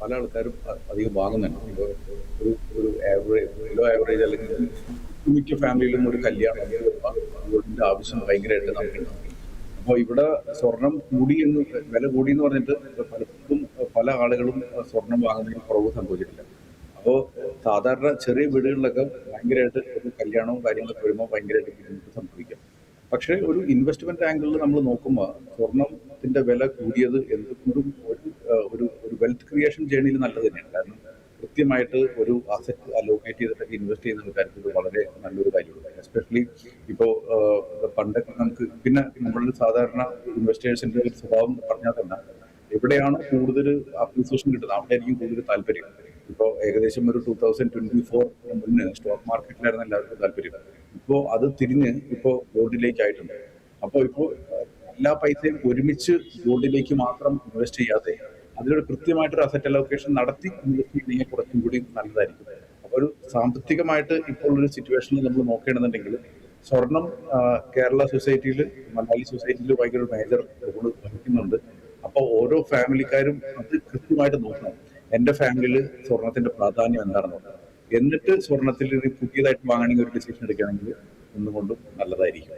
പല ആൾക്കാരും അധികം വാങ്ങുന്നുണ്ട്. ഇപ്പോൾ ഒരു ഒരു ആവറേജ് ബിലോ ആവറേജ് അല്ലെങ്കിൽ മിക്ക ഫാമിലിയിലും ഒരു കല്യാണം ഗോൾഡിന്റെ ആവശ്യം ഭയങ്കരമായിട്ട് നമുക്കുണ്ടാവും അപ്പോൾ ഇവിടെ സ്വർണം കൂടി എന്ന് വില കൂടി എന്ന് പറഞ്ഞിട്ട് പലപ്പോഴും പല ആളുകളും സ്വർണം വാങ്ങുന്നതിന് കുറവ് സംഭവിച്ചിട്ടില്ല. അപ്പോൾ സാധാരണ ചെറിയ വീടുകളിലൊക്കെ ഭയങ്കരമായിട്ട് ഒരു കല്യാണവും കാര്യങ്ങളൊക്കെ വരുമ്പോൾ ഭയങ്കരമായിട്ട് ബുദ്ധിമുട്ട് സംഭവിക്കാം. പക്ഷേ ഒരു ഇൻവെസ്റ്റ്മെന്റ് ആംഗിളിൽ നമ്മൾ നോക്കുമ്പോൾ സ്വർണത്തിന്റെ വില കൂടിയത് എന്തുകൊണ്ടും ഒരു ക്രിയേഷൻ ജേണിയിൽ നല്ലത് തന്നെയാണ്. കാരണം കൃത്യമായിട്ട് ഒരു അസറ്റ് അലോക്കേറ്റ് ചെയ്തിട്ടൊക്കെ ഇൻവെസ്റ്റ് ചെയ്യുന്ന ആൾക്കാർക്ക് വളരെ നല്ലൊരു കാര്യമാണ് എസ്പെഷ്യലി ഇപ്പോൾ പണ്ടൊക്കെ നമുക്ക് പിന്നെ നമ്മളുടെ സാധാരണ ഇൻവെസ്റ്റേഴ്സിന്റെ ഒരു സ്വഭാവം പറഞ്ഞാൽ തന്നെ എവിടെയാണ് കൂടുതൽ അപ്രീസിയേഷൻ കിട്ടുന്നത് അവിടെ ആയിരിക്കും കൂടുതൽ താല്പര്യം. ഇപ്പോൾ ഏകദേശം ഒരു ടൂ തൗസൻഡ് ട്വന്റി ഫോർ മുന്നേ സ്റ്റോക്ക് മാർക്കറ്റിലായിരുന്നു എല്ലാവർക്കും താല്പര്യം. ഇപ്പോൾ അത് തിരിഞ്ഞ് ഇപ്പോൾ ഗോൾഡിലേക്ക് ആയിട്ടുണ്ട് അപ്പോൾ ഇപ്പോൾ എല്ലാ പൈസയും ഒരുമിച്ച് ഗോൾഡിലേക്ക് മാത്രം ഇൻവെസ്റ്റ് ചെയ്യാതെ അതിലൊരു കൃത്യമായിട്ടൊരു അസറ്റ് അലോക്കേഷൻ നടത്തി ഇൻവെസ്റ്റ് ചെയ്യുന്നെങ്കിൽ കുറച്ചും കൂടി നല്ലതായിരിക്കും. അപ്പോൾ ഒരു സാമ്പത്തികമായിട്ട് ഇപ്പോൾ ഒരു സിറ്റുവേഷനിൽ നമ്മൾ നോക്കുകയാണെന്നുണ്ടെങ്കിൽ സ്വർണം കേരള സൊസൈറ്റിയിൽ മലയാളി സൊസൈറ്റിയിൽ ഭയങ്കര മേജർ റോൾ വഹിക്കുന്നുണ്ട്. അപ്പോൾ ഓരോ ഫാമിലിക്കാരും അത് കൃത്യമായിട്ട് നോക്കണം. എന്റെ ഫാമിലിയിൽ സ്വർണത്തിന്റെ പ്രാധാന്യം എന്താണെന്ന് എന്നിട്ട് സ്വർണത്തിൽ പുതിയതായിട്ട് വാങ്ങണമെങ്കിൽ ഒരു ഡിസിഷൻ എടുക്കുകയാണെങ്കിൽ ഒന്നുകൊണ്ടും നല്ലതായിരിക്കും.